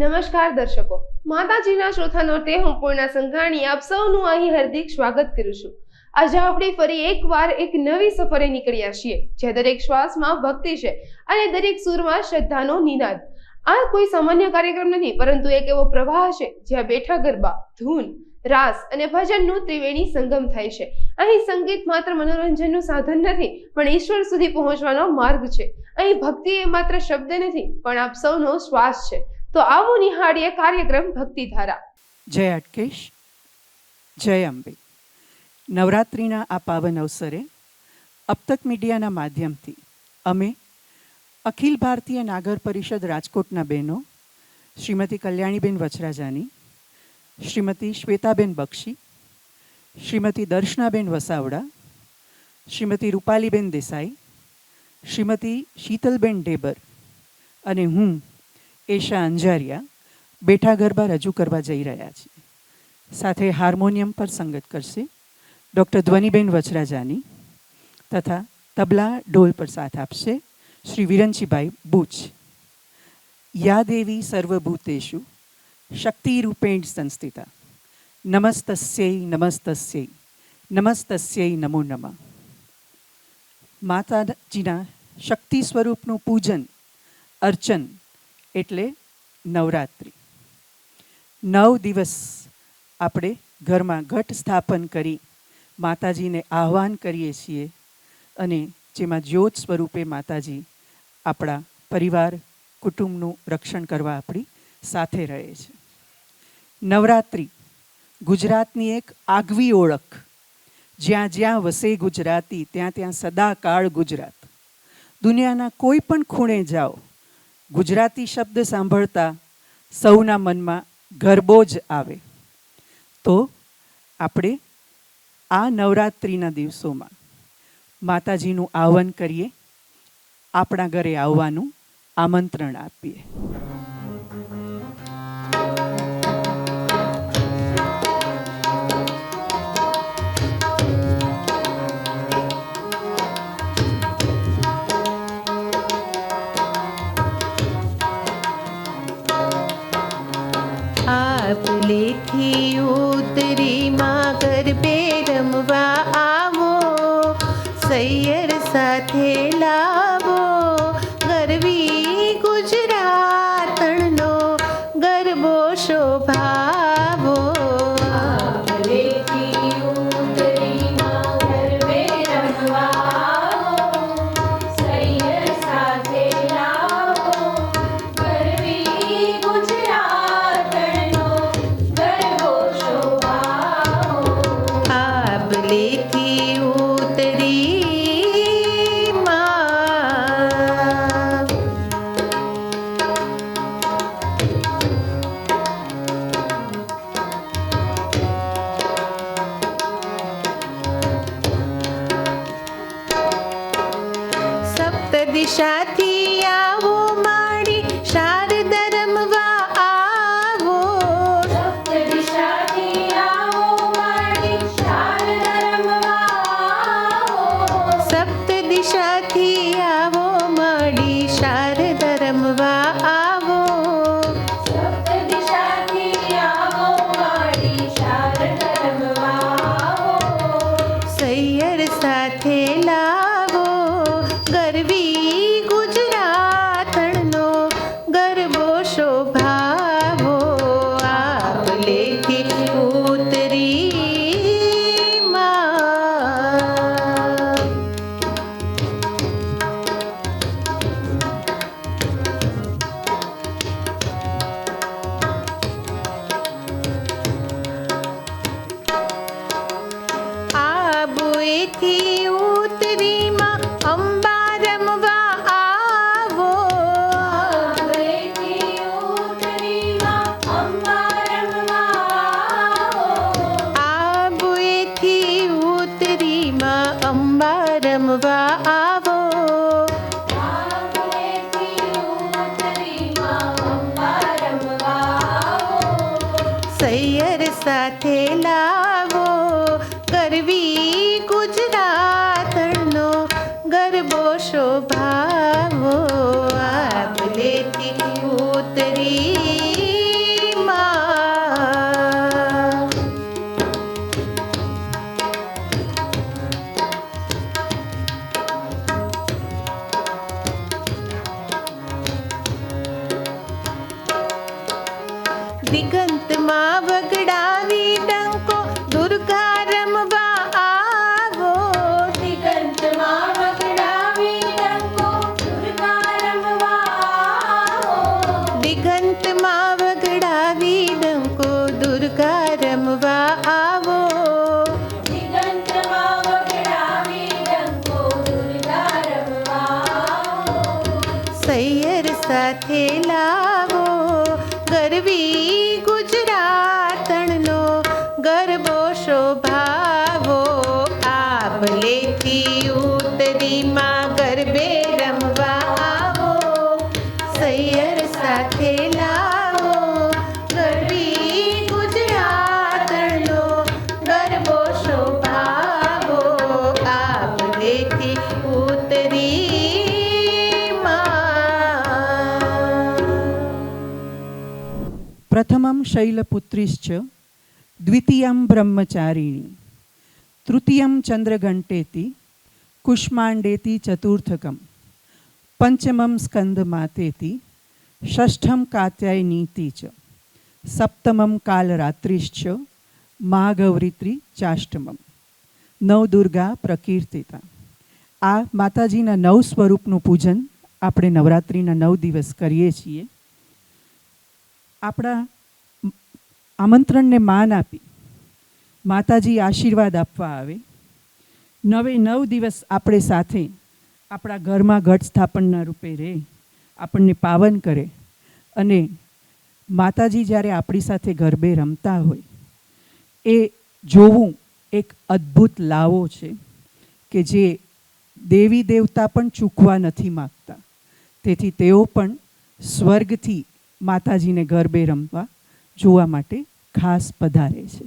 નમસ્કાર દર્શકો. માતાજીના શ્રોતાનો તે હું પૂર્ણા સંઘાણી, આપ સૌનું અહીં હાર્દિક સ્વાગત કરું છું. આજે આપણે ફરી એકવાર એક નવી સફરે નીકળ્યા છીએ, જ્યાં દરેક શ્વાસમાં ભક્તિ છે અને દરેક સુરમાં શ્રદ્ધાનો નિનાદ. આ કોઈ સામાન્ય કાર્યક્રમ નથી, પરંતુ એક એવો પ્રવાહ છે, જ્યાં બેઠા ગરબા, ધૂન, રાસ અને ભજનનું ત્રિવેણી સંગમ થાય છે. અહીં સંગીત માત્ર મનોરંજનનું સાધન નથી, પણ ઈશ્વર સુધી પહોંચવાનો માર્ગ છે. અહીં ભક્તિ એ માત્ર શબ્દ નથી, પણ આપ સૌનો શ્વાસ છે. તો આવો નિહાળીએ કાર્યક્રમ ભક્તિધારા. જય અટકેશ. જય અંબે. નવરાત્રિના આ પાવન અવસરે અપતક મીડિયાના માધ્યમથી અમે અખિલ ભારતીય નાગર પરિષદ રાજકોટના બહેનો, શ્રીમતી કલ્યાણીબેન વચરાજાની શ્રીમતી શ્વેતાબેન બક્ષી, શ્રીમતી દર્શનાબેન વસાવડા, શ્રીમતી રૂપાલીબેન દેસાઈ, શ્રીમતી શીતલબેન ઢેબર અને હું એશા અંજારિયા બેઠા ગરબા રજૂ કરવા જઈ રહ્યા છે. સાથે હાર્મોનિયમ પર સંગત કરશે ડૉક્ટર ધ્વનિબેન વચરાજાની તથા તબલા ઢોલ પર સાથ આપશે શ્રી વિરંચીભાઈ બુચ. યાદેવી સર્વભૂતેશુ શક્તિરૂપેણ સંસ્થિતા. નમસ્તસ્યૈ નમસ્તસ્યય નમસ્તસ્યૈ નમો નમઃ. માતાજીના શક્તિ સ્વરૂપનું પૂજન, અર્ચન એટલે નવરાત્રિ. નવ દિવસ આપણે ઘરમાં ઘટ સ્થાપન કરી માતાજીને આહ્વાન કરીએ છીએ અને જેમાં જ્યોત સ્વરૂપે માતાજી આપણા પરિવાર, કુટુંબનું રક્ષણ કરવા આપણી સાથે રહે છે. નવરાત્રિ ગુજરાતની એક આગવી ઓળખ. જ્યાં જ્યાં વસે ગુજરાતી, ત્યાં ત્યાં સદાકાળ ગુજરાત. દુનિયાના કોઈ પણ ખૂણે જાઓ ગુજરાતી શબ્દ સાંભળતા સૌના મનમાં ગરબો જ આવે. તો આપણે આ નવરાત્રિના દિવસોમાં માતાજીનું આહવાન કરીએ, આપણા ઘરે આવવાનું આમંત્રણ આપીએ. सय्य साला શૈલપુત્રીશ્ચ દ્વિતીયમ બ્રહ્મચારિણી તૃતીયમ ચંદ્રઘંટેતી કુષ્માંડેતી ચતુર્થકમ પંચમમ સ્કંદમાતેતી ષષ્ઠમ કાત્યાયનીતિ ચ સપ્તમમ કાલરાત્રિશ્ચ મહાગૌરીત્રી ચાષ્ટમમ નવદુર્ગા પ્રકીર્તિતા આ માતાજીના નવ સ્વરૂપનું પૂજન આપણે નવરાત્રિના નવ દિવસ કરીએ છીએ આપણા આમંત્રણને માન આપી. માતાજી આશીર્વાદ આપવા આવે. નવે નવ દિવસ આપણે સાથે આપણા ઘરમાં ઘટ સ્થાપનના રૂપે રહે, આપણને પાવન કરે અને માતાજી જ્યારે આપણી સાથે ગરબે રમતા હોય, એ જોવું એક અદ્ભુત લાવો છે કે જે દેવી દેવતા પણ ચૂકવા નથી માગતા. તેથી તેઓ પણ સ્વર્ગથી માતાજીને ગરબે રમવા જોવા માટે ખાસ પધારે છે.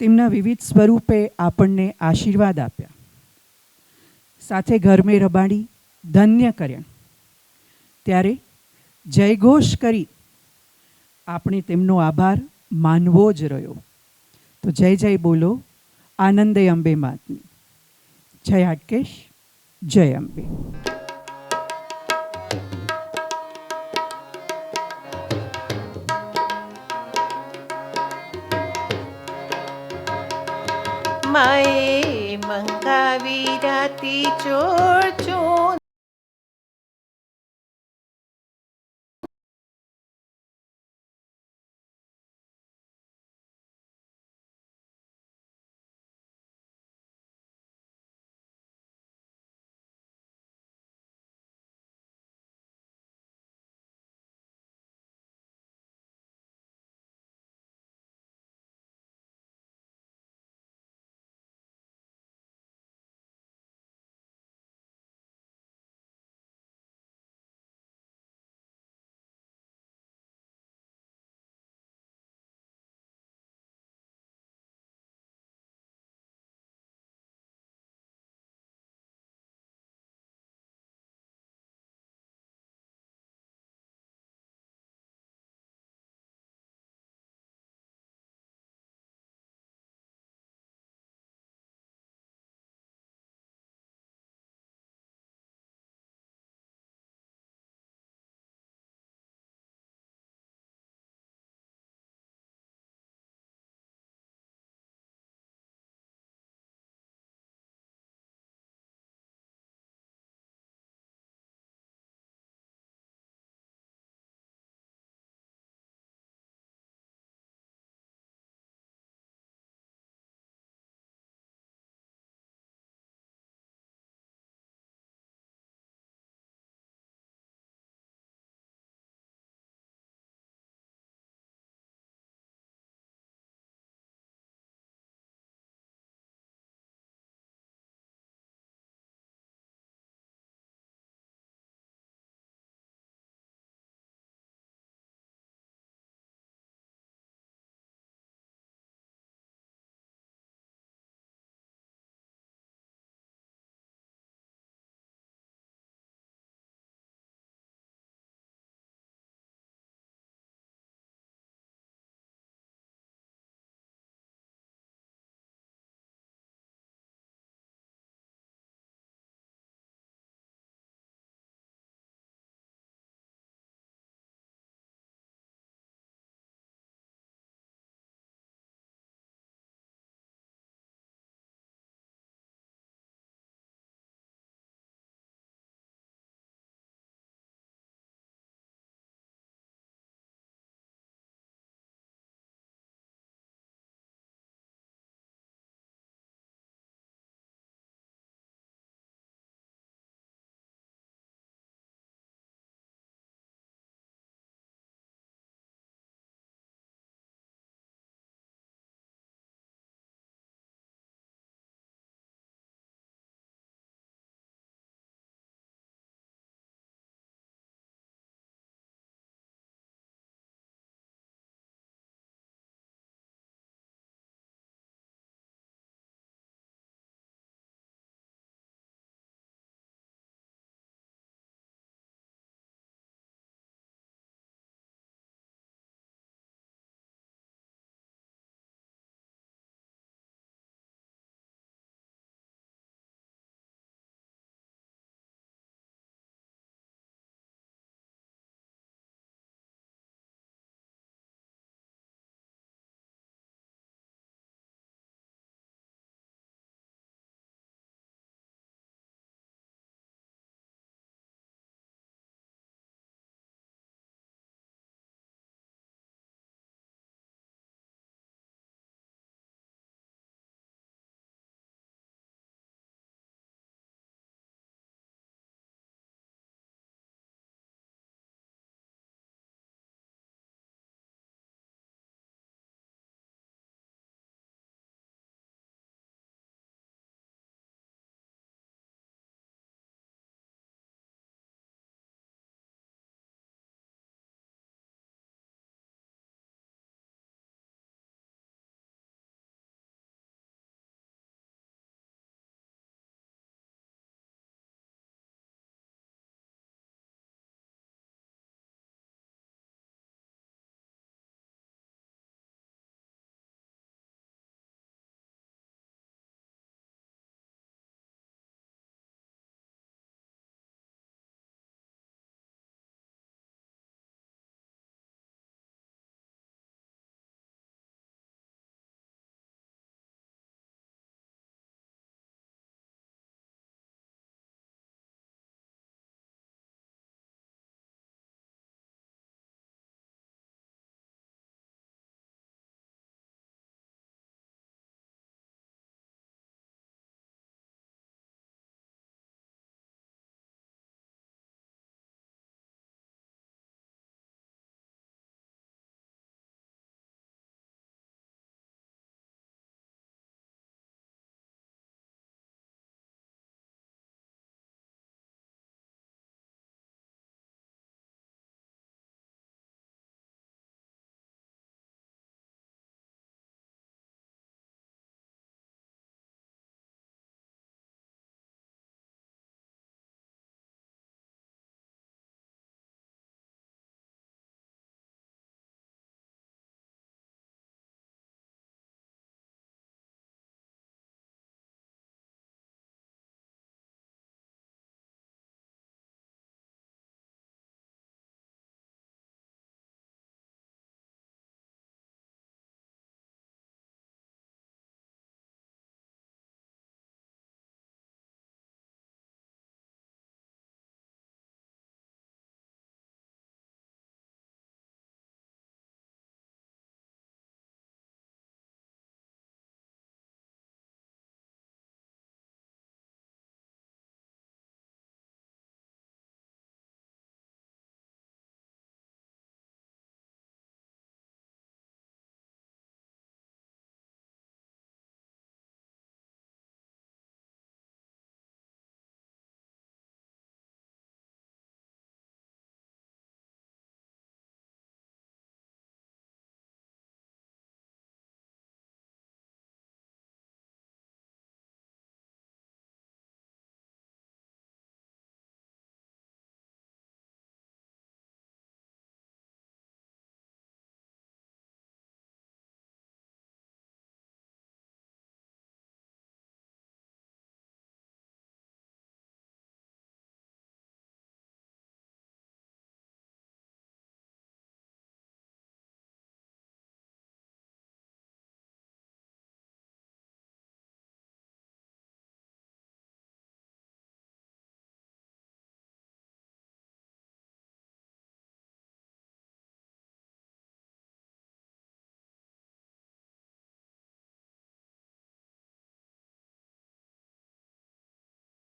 તેમના વિવિધ સ્વરૂપે આપણને આશીર્વાદ આપ્યા. સાથે ઘરમે રબાડી ધન્ય કર્યા. ત્યારે જયઘોષ કરી આપણે તેમનો આભાર માનવો જ રહ્યો. તો જય જય બોલો, આનંદે અંબે માતની. જય હાટકેશ, જય અંબે. कावेराति चोर